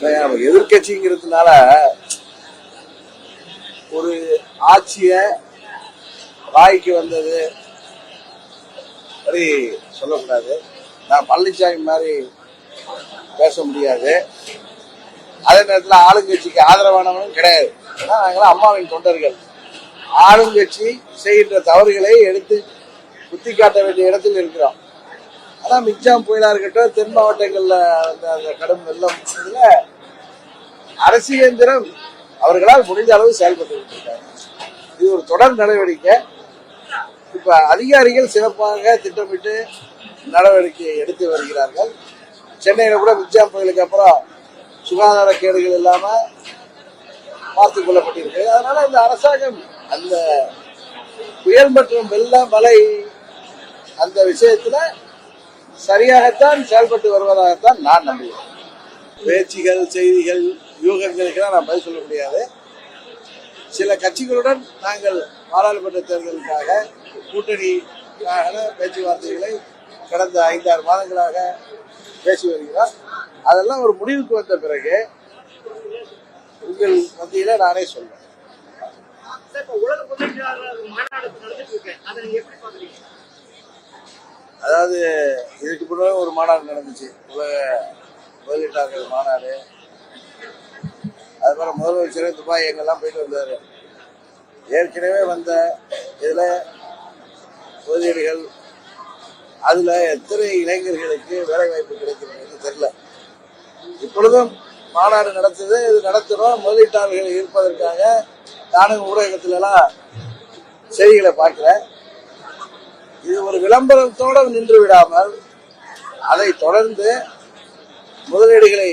எதிர்கட்சிங்கிறதுனால ஒரு ஆட்சிய வாய்க்கு வந்தது அப்படி சொல்லக்கூடாது. நான் பழனிசாமி மாதிரி பேச முடியாது. அதே நேரத்தில் ஆளுங்கட்சிக்கு ஆதரவானவனும் கிடையாது. ஏன்னா நாங்களாம் அம்மாவின் தொண்டர்கள். ஆளுங்கட்சி செய்கின்ற தவறுகளை எடுத்து குத்தி காட்ட வேண்டிய இடத்தில் இருக்கிறோம். ஆனால் மிக்ஜாம் புயலாக இருக்கட்டும் தென் மாவட்டங்களில் அந்த அந்த கடும் வெள்ளம் இதில் அரசியந்திரம் அவர்களால் முடிந்த அளவு செயல்பட்டு இருக்காங்க இது ஒரு தொடர் நடவடிக்கை. இப்போ அதிகாரிகள் சிறப்பாக திட்டமிட்டு நடவடிக்கை எடுத்து வருகிறார்கள். சென்னையில் கூட மிக்ஜாம் புயலுக்கு அப்புறம் சுகாதார கேடுகள் இல்லாமல் பார்த்து கொள்ளப்பட்டிருக்கு அதனால இந்த அரசாங்கம் அந்த புயல் மற்றும் வெள்ள மழை அந்த விஷயத்துல சரியாகத்தான் செயல்பட்டு வருவதாகத்தான் நான் நம்புகிறேன். பேச்சுகள் செய்திகள் யூகங்களுக்கெல்லாம் நான் பதில் சொல்ல முடியாது. சில கட்சிகளுடன் நாங்கள் பாராளுமன்ற தேர்தலுக்காக கூட்டணிக்கான பேச்சுவார்த்தைகளை கடந்த ஐந்தாறு மாதங்களாக பேசி வருகிறோம். அதெல்லாம் ஒரு முடிவுக்கு வந்த பிறகு உங்கள் மத்தியில நானே சொல்றேன் சார், இப்ப உலக முதலீட்டாளர் மாநாடு நடந்துட்டு இருக்கு அதை நீங்க எப்படி பாக்குறீங்க அதாவது இதுக்கு முன்னாடி ஒரு மாநாடு நடந்துச்சு. உலக முதலீட்டாளர்கள் மாநாடு. அது மாதிரி முதலமைச்சர் துபாய் எங்கெல்லாம் போயிட்டு வந்தார். ஏற்கனவே வந்த இதில் முதலீடுகள் அதில் எத்தனை இளைஞர்களுக்கு வேலைவாய்ப்பு கிடைக்கிறது தெரியல. இப்பொழுதும் மாநாடு நடத்துது. இது நடத்துகிறோம் முதலீட்டாளர்கள் இருப்பதற்காக நானும் ஊடகத்துலலாம் செய்திகளை பார்க்குறேன். இது ஒரு விளம்பரத்தோடு நின்று விடாமல் அதை தொடர்ந்து முதலீடுகளை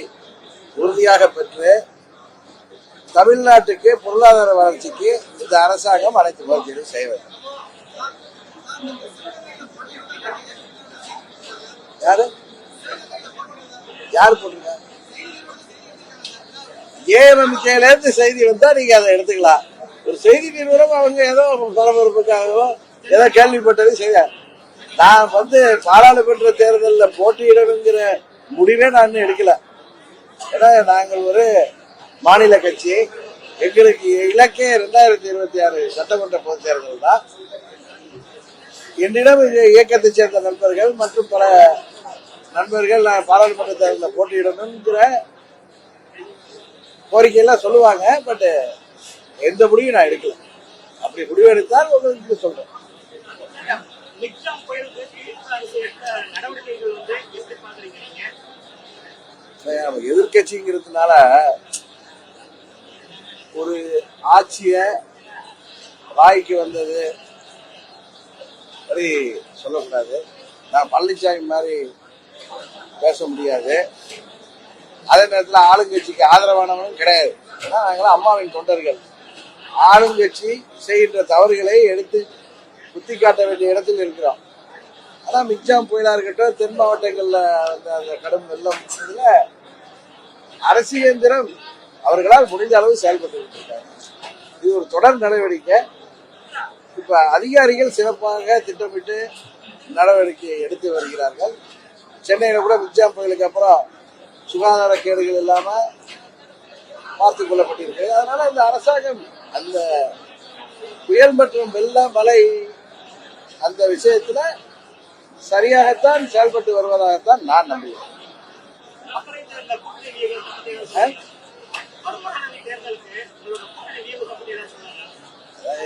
உறுதியாக பெற்று தமிழ்நாட்டுக்கு பொருளாதார வளர்ச்சிக்கு இந்த அரசாங்கம் அனைத்து முயற்சிகளும் செய்வது யாரு? யார் போட்டிருக்க? ஏஎம்கேல இருந்து செய்தி வந்தா நீங்க அதை எடுத்துக்கலாம். ஒரு செய்தி நிறுவனம் அவங்க ஏதோ பரபரப்புக்காகவோ ஏதோ கேள்விப்பட்டது செய்ய நான் வந்து பாராளுமன்ற தேர்தலில் போட்டியிடணுங்கிற முடிவே நான் இன்னும் எடுக்கல. ஏன்னா நாங்கள் ஒரு மாநில கட்சி. எங்களுக்கு இலக்கே ரெண்டாயிரத்தி இருபத்தி ஆறு சட்டமன்ற பொதுத் தேர்தல் தான். என்னிடம் இயக்கத்தை சேர்ந்த நண்பர்கள் மற்றும் பல நண்பர்கள் நான் பாராளுமன்ற தேர்தலில் போட்டியிடணுங்கிற கோரிக்கையெல்லாம் சொல்லுவாங்க பட் எந்த முடிவும் நான் எடுக்கல. அப்படி முடிவு எடுத்தால் உங்களுக்கு சொல்றேன் மிக்ஜாம் புயலுக்கு திமுக அரசு எடுத்த நடவடிக்கைகள் வந்து எப்படி பாக்குறீங்க நீங்க? எதிர்கட்சிங்கிறதுனால ஒரு ஆட்சிய வாய்க்கு வந்தது அப்படி சொல்லக்கூடாது. நான் பழனிசாமி மாதிரி பேச முடியாது. அதே நேரத்தில் ஆளுங்கட்சிக்கு ஆதரவானவனும் கிடையாது. ஏன்னா நாங்களாம் அம்மாவின் தொண்டர்கள். ஆளுங்கட்சி செய்கின்ற தவறுகளை எடுத்து குத்தி காட்ட வேண்டிய இடத்தில் இருக்கிறோம் ஆனால் மிக்ஜாம் புயலாக இருக்கட்டும் தென் மாவட்டங்களில் அந்த அந்த கடும் வெள்ளம் இதில் அரசியந்திரம் அவர்களால் முடிந்த அளவு செயல்பட்டு இருக்காங்க இது ஒரு தொடர் நடவடிக்கை. இப்போ அதிகாரிகள் சிறப்பாக திட்டமிட்டு நடவடிக்கை எடுத்து வருகிறார்கள். சென்னையில் கூட மிக்ஜாம் புயலுக்கு அப்புறம் சுகாதார கேடுகள் இல்லாமல் பார்த்து கொள்ளப்பட்டிருக்கு. அதனால இந்த அரசாங்கம் அந்த புயல் மற்றும் வெள்ள மழை அந்த விஷயத்துல சரியாகத்தான் செயல்பட்டு வருவதாகத்தான் நான் நம்புகிறேன்.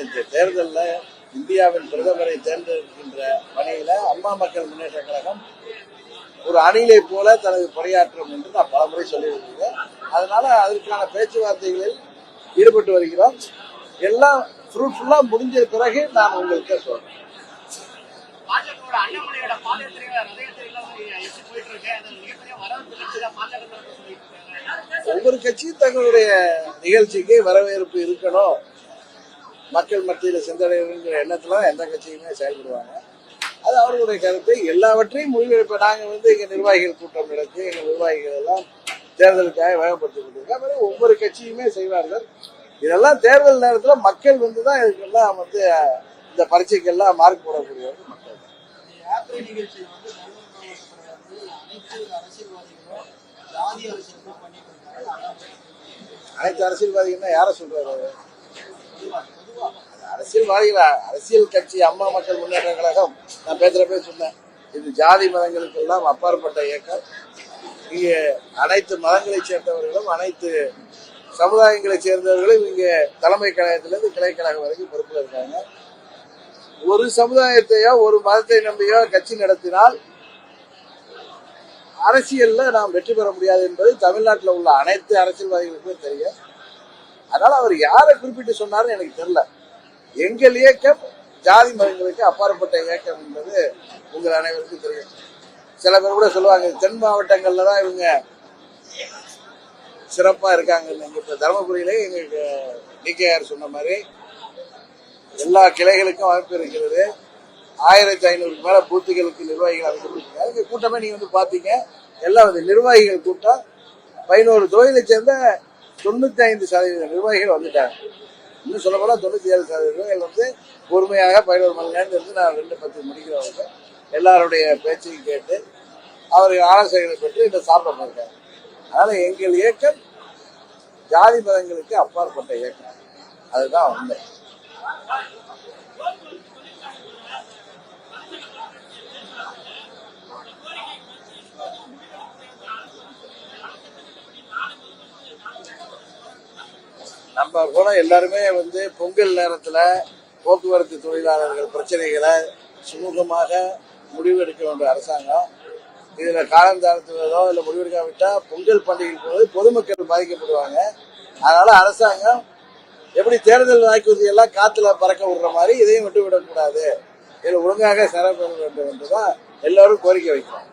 இந்த தேர்தலில் இந்தியாவின் பிரதமரை தேர்ந்தெடுக்கின்ற பணியில அம்மா மக்கள் முன்னேற்ற கழகம் ஒரு அணிலை போல தனது பணியாற்றும் என்று நான் பலமுறை சொல்லியிருக்கிறேன். அதனால அதற்கான பேச்சுவார்த்தைகளில் ஈடுபட்டு வருகிறோம். எல்லாம் ஃப்ரூட்ஃபுல்லாக முடிஞ்ச பிறகு நான் உங்களுக்கு சொல்றேன். அண்ணாமலையோட பாதயாத்திரையில ரத எப்படி போயிட்டு இருக்கு அது மிகப்பெரிய வரவேற்பு பாஜக ஒவ்வொரு கட்சியும் தங்களுடைய நிகழ்ச்சிக்கு வரவேற்பு இருக்கணும். மக்கள் மத்தியில் சென்றடைகிற எண்ணத்துல எந்த கட்சியுமே செயல்படுவாங்க. அது அவர்களுடைய கருத்து. எல்லாவற்றையும் முடிவெடுப்ப நாங்கள் வந்து எங்கள் நிர்வாகிகள் கூட்டம் நடத்தி எங்கள் நிர்வாகிகள் எல்லாம் தேர்தலுக்காக வேகப்படுத்தி கொண்டிருக்கோம். ஒவ்வொரு கட்சியுமே செய்வார்கள். இதெல்லாம் தேர்தல் நேரத்தில் மக்கள் வந்து தான் இதுக்கெல்லாம் வந்து இந்த பரீட்சைக்கெல்லாம் மார்க் போடக்கூடியவர்கள். மக்கள் நிகழ்ச்சி வந்து நல்லூர் மாவட்டத்தில் வந்து அனைத்து அரசியல்வாதிகளும் ஜாதி அரசியல் தான் பண்ணிட்டு இருக்காங்க அனைத்து அரசியல்வாதிகள்னா யாரை சொல்றாரு? அரசியல்வாதிகளா அரசியல் கட்சி அம்மா மக்கள் முன்னேற்ற கழகம். நான் பேசுறப்ப சொன்னேன். இது ஜாதி மதங்களுக்கெல்லாம் அப்பாற்பட்ட இயக்கம். இங்கே அனைத்து மதங்களைச் சேர்ந்தவர்களும் அனைத்து சமுதாயங்களைச் சேர்ந்தவர்களும் இங்கே தலைமை கழகத்திலிருந்து கிளை கழகம் வரைக்கும் பொறுப்பில் இருக்காங்க. ஒரு சமுதாயத்தையோ ஒரு மதத்தை நம்பியோ கட்சி நடத்தினால் அரசியல்ல நாம் வெற்றி பெற முடியாது என்பது தமிழ்நாட்டில் உள்ள அனைத்து அரசியல்வாதிகளுக்குமே தெரியும். அதனால அவர் யாரை குறிப்பிட்டு சொன்னார்னு எனக்கு தெரியல. எங்கள் இயக்கம் ஜாதி மதங்களுக்கு அப்பாற்பட்ட இயக்கம் என்பது உங்கள் அனைவருக்கும் தெரியும். சில பேர் கூட சொல்லுவாங்க தென் மாவட்டங்கள்ல தான் இவங்க சிறப்பா இருக்காங்க இப்ப தருமபுரியிலே எங்களுக்கு டிகேஆர் சொன்ன மாதிரி எல்லா கிளைகளுக்கும் அமைப்பு இருக்கிறது. ஆயிரத்தி ஐநூறுக்கு மேல பூத்துகளுக்கு நிர்வாகிகள் அமைக்கப்பட்டிருக்காங்க இங்க கூட்டமே நீங்க வந்து பாத்தீங்க. எல்லாம் வந்து நிர்வாகிகள் கூட்டம். பதினோரு தொழிலை சேர்ந்த தொண்ணூத்தி ஐந்து சதவீத நிர்வாகிகள் வந்துட்டாங்க. இன்னும் சொல்ல போனா தொண்ணூத்தி ஏழு சதவீத நிர்வாகிகள் வந்து பொறுமையாக பதினோரு மணி நேரம் இருந்து நான் ரெண்டு பத்து முடிக்கிறவங்க எல்லாருடைய பேச்சையும் கேட்டு அவர்கள் ஆலோசனைகளை பெற்று இந்த சாப்பிட போயிருக்காங்க அதனால எங்கள் இயக்கம் ஜாதி மதங்களுக்கு அப்பாற்பட்ட இயக்கம். அதுதான் உண்மை. நம்ம கூட எல்லாருமே வந்து பொங்கல் நேரத்துல போக்குவரத்து தொழிலாளர்கள் பிரச்சனைகளை சுமூகமாக முடிவெடுக்க வேண்டிய அரசாங்கம். இதில் காலம் இல்லை முடிவெடுக்காவிட்டால் பொங்கல் பண்டிகை போது பொதுமக்கள் பாதிக்கப்படுவாங்க. அதனால அரசாங்கம் எப்படி தேர்தல் வாக்குறுதி எல்லாம் காத்துல பறக்க விடுற மாதிரி இதையும் விட்டு விடக்கூடாது இதில் ஒழுங்காக சிறப்பு வேண்டும் என்றுதான் எல்லாரும் கோரிக்கை வைக்கிறோம்.